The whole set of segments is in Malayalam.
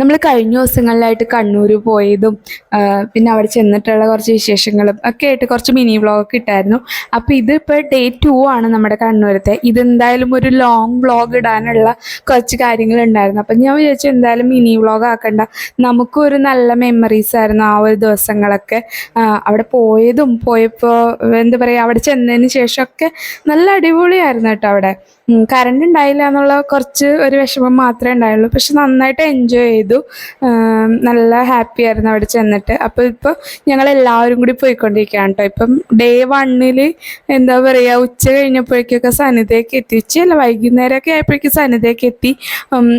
നമ്മൾ കഴിഞ്ഞ ദിവസങ്ങളിലായിട്ട് കണ്ണൂർ പോയതും പിന്നെ അവിടെ ചെന്നിട്ടുള്ള കുറച്ച് വിശേഷങ്ങളും ഒക്കെ ആയിട്ട് കുറച്ച് മിനി വ്ളോഗൊക്കെ ഇട്ടായിരുന്നു. അപ്പോൾ ഇതിപ്പോൾ ഡേ ടു ആണ് നമ്മുടെ കണ്ണൂരത്തെ. ഇതെന്തായാലും ഒരു ലോങ് വ്ളോഗ് ഇടാനുള്ള കുറച്ച് കാര്യങ്ങളുണ്ടായിരുന്നു. അപ്പം ഞാൻ വിചാരിച്ചു എന്തായാലും മിനി വ്ളോഗ് ആക്കണ്ട. നമുക്കും ഒരു നല്ല മെമ്മറീസ് ആയിരുന്നു ആ ഒരു ദിവസങ്ങളൊക്കെ. അവിടെ പോയതും പോയപ്പോൾ എന്താ പറയുക അവിടെ ചെന്നതിന് ശേഷമൊക്കെ നല്ല അടിപൊളിയായിരുന്നു കേട്ടോ അവിടെ. കറണ്ട് ഉണ്ടായില്ല എന്നുള്ള കുറച്ച് ഒരു വിഷമം മാത്രമേ ഉണ്ടായുള്ളൂ. പക്ഷെ നന്നായിട്ട് എൻജോയ് ചെയ്തു. നല്ല ഹാപ്പി ആയിരുന്നു അവിടെ ചെന്നിട്ട്. അപ്പോൾ ഇപ്പോൾ ഞങ്ങൾ എല്ലാവരും കൂടി പോയിക്കൊണ്ടിരിക്കുകയാണ് കേട്ടോ ഇപ്പം ഡേ വണ്ണിൽ എന്താ പറയുക ഉച്ച കഴിഞ്ഞപ്പോഴേക്കൊക്കെ സന്നിധിയൊക്കെ എത്തി. ഉച്ചയല്ല വൈകുന്നേരമൊക്കെ ആയപ്പോഴേക്കും സന്നിധിയൊക്കെ എത്തി.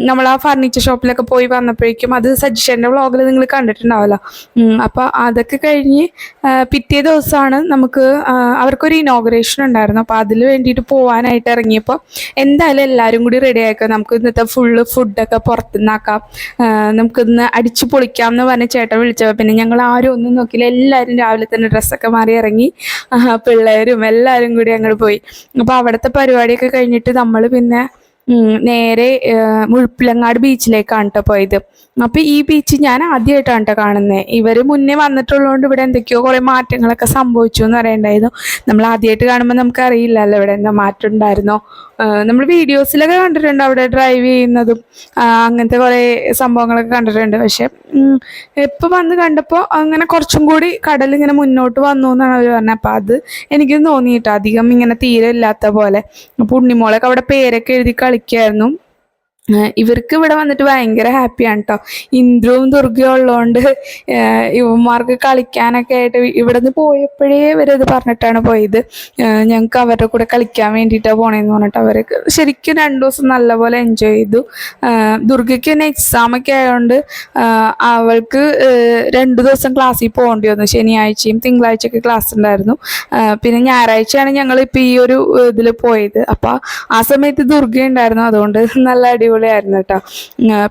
നമ്മൾ ആ ഫർണിച്ചർ ഷോപ്പിലൊക്കെ പോയി വന്നപ്പോഴേക്കും അത് സജിഷന്റെ വ്ളോഗിൽ നിങ്ങൾ കണ്ടിട്ടുണ്ടാവല്ലോ അപ്പോൾ അതൊക്കെ കഴിഞ്ഞ് പിറ്റേ ദിവസമാണ് നമുക്ക് അവർക്കൊരു ഇനോഗ്രേഷൻ ഉണ്ടായിരുന്നു. അപ്പോൾ അതിൽ വേണ്ടിയിട്ട് പോകാനായിട്ട് ഇറങ്ങിയപ്പോൾ എന്തായാലും എല്ലാവരും കൂടി റെഡി ആക്കാം നമുക്ക് ഇന്നത്തെ ഫുള്ള് ഫുഡൊക്കെ പുറത്തുനിന്നാക്കാം. നമുക്കിന്ന് അടിച്ചു പൊളിക്കാം എന്ന് പറഞ്ഞ ചേട്ടൻ വിളിച്ചപ്പോൾ പിന്നെ ഞങ്ങൾ ആരും ഒന്നും നോക്കിയില്ല. എല്ലാവരും രാവിലെ തന്നെ ഡ്രസ്സൊക്കെ മാറി ഇറങ്ങി. പിള്ളേരും എല്ലാവരും കൂടി ഞങ്ങൾ പോയി. അപ്പോൾ അവിടുത്തെ പരിപാടിയൊക്കെ കഴിഞ്ഞിട്ട് നമ്മൾ പിന്നെ നേരെ മുഴപ്പിലങ്ങാട് ബീച്ചിലേക്കാണ് കേട്ടോ പോയത്. അപ്പോൾ ഈ ബീച്ച് ഞാൻ ആദ്യമായിട്ടാണ് കേട്ടോ കാണുന്നത് ഇവർ മുന്നേ വന്നിട്ടുള്ളതുകൊണ്ട് ഇവിടെ എന്തൊക്കെയോ കുറേ മാറ്റങ്ങളൊക്കെ സംഭവിച്ചു എന്ന് പറയണ്ടായിരുന്നു. നമ്മൾ ആദ്യമായിട്ട് കാണുമ്പോൾ നമുക്ക് അറിയില്ലല്ലോ ഇവിടെ എന്താ മാറ്റം ഉണ്ടായിരുന്നോ. നമ്മൾ വീഡിയോസിലൊക്കെ കണ്ടിട്ടുണ്ട് അവിടെ ഡ്രൈവ് ചെയ്യുന്നതും അങ്ങനത്തെ കുറേ സംഭവങ്ങളൊക്കെ കണ്ടിട്ടുണ്ട്. പക്ഷെ ഇപ്പം വന്ന് കണ്ടപ്പോൾ അങ്ങനെ കുറച്ചും കൂടി കടൽ ഇങ്ങനെ മുന്നോട്ട് വന്നു എന്നാണ് അവർ പറഞ്ഞത് അപ്പം അത് എനിക്ക് തോന്നിയിട്ടോ അധികം ഇങ്ങനെ തീരെ ഇല്ലാത്ത പോലെ. അപ്പോൾ ഉണ്ണിമോളൊക്കെ അവിടെ പേരൊക്കെ എഴുതി കളിക്കായിരുന്നു. ഇവർക്ക് ഇവിടെ വന്നിട്ട് ഭയങ്കര ഹാപ്പിയാണ് കേട്ടോ ഇന്ദ്രവും ദുർഗയും ഉള്ളതുകൊണ്ട് ഇവന്മാർക്ക് കളിക്കാനൊക്കെ ആയിട്ട് ഇവിടെ നിന്ന് പോയപ്പോഴേ ഇവരത് പറഞ്ഞിട്ടാണ് പോയത്. ഞങ്ങൾക്ക് അവരുടെ കൂടെ കളിക്കാൻ വേണ്ടിയിട്ടാണ് പോണേന്ന് പറഞ്ഞിട്ട് അവർക്ക് ശരിക്കും രണ്ടു ദിവസം നല്ലപോലെ എൻജോയ് ചെയ്തു. ദുർഗയ്ക്ക് തന്നെ എക്സാമൊക്കെ ആയതുകൊണ്ട് അവൾക്ക് രണ്ട് ദിവസം ക്ലാസ്സിൽ പോകേണ്ടി വന്നു. ശനിയാഴ്ചയും തിങ്കളാഴ്ചയൊക്കെ ക്ലാസ് ഉണ്ടായിരുന്നു. പിന്നെ ഞായറാഴ്ചയാണ് ഞങ്ങൾ ഇപ്പോൾ ഈ ഒരു ഇതിൽ പോയത്. അപ്പോൾ ആ സമയത്ത് ദുർഗ ഉണ്ടായിരുന്നു. അതുകൊണ്ട് നല്ല അടിപൊളിയായിരുന്നു കേട്ടോ.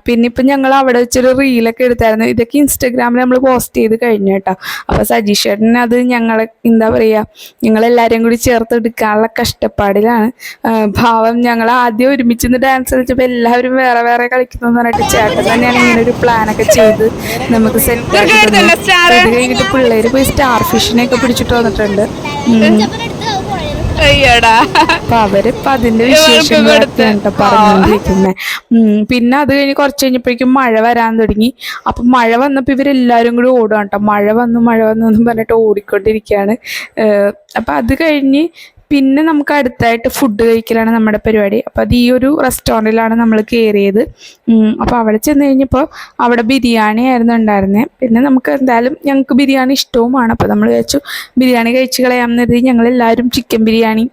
പിന്നെ ഇപ്പം ഞങ്ങൾ അവിടെ വെച്ചൊരു റീലൊക്കെ എടുത്തായിരുന്നു. ഇതൊക്കെ ഇൻസ്റ്റാഗ്രാമിൽ നമ്മൾ പോസ്റ്റ് ചെയ്ത് കഴിഞ്ഞു കേട്ടോ. അപ്പോൾ സജീഷ് ചേട്ടൻ അത് ഞങ്ങൾ എന്താ പറയുക ഞങ്ങളെല്ലാവരെയും കൂടി ചേർത്ത് എടുക്കാനുള്ള കഷ്ടപ്പാടിലാണ്. ഭാവം ഞങ്ങൾ ആദ്യം ഒരുമിച്ച് നിന്ന് ഡാൻസ് കളിച്ചപ്പോൾ എല്ലാവരും വേറെ വേറെ കളിക്കുന്നു എന്ന് പറഞ്ഞിട്ട് ചേട്ടൻ തന്നെയാണ് ഇങ്ങനെ ഒരു പ്ലാനൊക്കെ ചെയ്ത് നമുക്ക് സെറ്റ് ആക്കി. കഴിഞ്ഞിട്ട് പിള്ളേർ പോയി സ്റ്റാർ ഫിഷിനെയൊക്കെ പിടിച്ചിട്ട് വന്നിട്ടുണ്ട്. അയ്യടാ. അപ്പൊ അവരിപ്പൊ അതിന്റെ വിശേഷം ട്ടോ പറഞ്ഞുകൊണ്ടിരിക്കുന്നത് പിന്നെ അത് കഴിഞ്ഞ് കുറച്ച് കഴിഞ്ഞപ്പോഴേക്കും മഴ വരാൻ തുടങ്ങി. അപ്പൊ മഴ വന്നപ്പോ ഇവരെല്ലാരും കൂടി ഓടുക കേട്ടോ. മഴ വന്നു മഴ വന്നു എന്നും പറഞ്ഞിട്ട് ഓടിക്കൊണ്ടിരിക്കുകയാണ്. അപ്പൊ അത് കഴിഞ്ഞ് പിന്നെ നമുക്ക് അടുത്തായിട്ട് ഫുഡ് കഴിക്കലാണ് നമ്മുടെ പരിപാടി. അപ്പോൾ അത് ഈ ഒരു റെസ്റ്റോറന്റിലാണ് നമ്മൾ കയറിയത് അപ്പോൾ അവിടെ ചെന്ന് കഴിഞ്ഞപ്പോൾ അവിടെ ബിരിയാണി ആയിരുന്നു ഉണ്ടായിരുന്നത് പിന്നെ നമുക്ക് എന്തായാലും ഞങ്ങൾക്ക് ബിരിയാണി ഇഷ്ടവുമാണ്. അപ്പോൾ നമ്മൾ വിചാരിച്ചു ബിരിയാണി കഴിച്ച് കളയാമെന്ന് കരുതി ഞങ്ങളെല്ലാവരും ചിക്കൻ ബിരിയാണി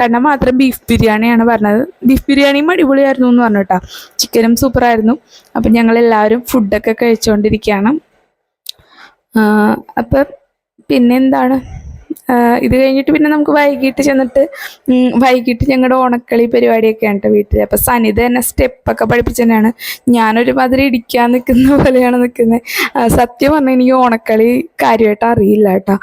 കണ്ണ മാത്രം ബീഫ് ബിരിയാണിയാണ് പറഞ്ഞത്. ബീഫ് ബിരിയാണിയും അടിപൊളിയായിരുന്നു എന്ന് പറഞ്ഞു കേട്ടോ. ചിക്കനും സൂപ്പറായിരുന്നു അപ്പം ഞങ്ങളെല്ലാവരും ഫുഡൊക്കെ കഴിച്ചുകൊണ്ടിരിക്കുകയാണ് അപ്പം പിന്നെന്താണ് ഇത് കഴിഞ്ഞിട്ട് പിന്നെ നമുക്ക് വൈകിട്ട് ചെന്നിട്ട് വൈകിട്ട് ഞങ്ങളുടെ ഓണക്കളി പരിപാടിയൊക്കെ കേട്ടോ വീട്ടിൽ അപ്പം സനിത തന്നെ സ്റ്റെപ്പൊക്കെ പഠിപ്പിച്ചു തന്നെയാണ്. ഞാനൊരു മാതിരി ഇടിക്കാൻ നിൽക്കുന്ന പോലെയാണ് നിൽക്കുന്നത് സത്യം പറഞ്ഞാൽ എനിക്ക് ഓണക്കളി കാര്യമായിട്ട് അറിയില്ല കേട്ടോ.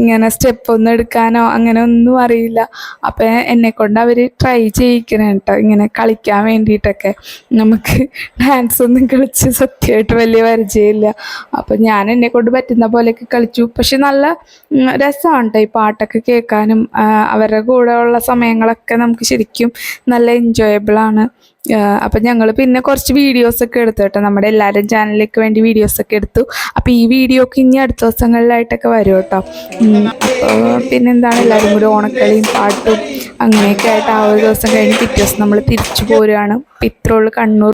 ഇങ്ങനെ സ്റ്റെപ്പ് ഒന്നും എടുക്കാനോ അങ്ങനെ ഒന്നും അറിയില്ല. അപ്പൊ എന്നെ കൊണ്ട് അവർ ട്രൈ ചെയ്യിക്കണം കേട്ടോ ഇങ്ങനെ കളിക്കാൻ വേണ്ടിയിട്ടൊക്കെ. നമുക്ക് ഡാൻസ് ഒന്നും കളിച്ച് സത്യമായിട്ട് വലിയ പരിചയമില്ല. അപ്പൊ ഞാൻ എന്നെ കൊണ്ട് പറ്റുന്ന പോലെയൊക്കെ കളിച്ചു. പക്ഷെ നല്ല രസമാണ് ഈ പാട്ടൊക്കെ കേൾക്കാനും. അവരുടെ കൂടെ ഉള്ള സമയങ്ങളൊക്കെ നമുക്ക് ശരിക്കും നല്ല എൻജോയബിളാണ് അപ്പം ഞങ്ങൾ പിന്നെ കുറച്ച് വീഡിയോസൊക്കെ എടുത്തു കേട്ടോ. നമ്മുടെ എല്ലാവരും ചാനലിലേക്ക് വേണ്ടി വീഡിയോസ് ഒക്കെ എടുത്തു. അപ്പോൾ ഈ വീഡിയോ ഒക്കെ ഇനി അടുത്ത ദിവസങ്ങളിലായിട്ടൊക്കെ വരും കേട്ടോ. പിന്നെന്താണ്? എല്ലാവരും കൂടി ഓണക്കളിയും പാട്ടും അങ്ങനെയൊക്കെ ആയിട്ട് ആ ഒരു ദിവസം കഴിഞ്ഞ് പിറ്റേ ദിവസം നമ്മൾ തിരിച്ചു പോരുകയാണ് ഇത്രയുള്ളൂ കണ്ണൂർ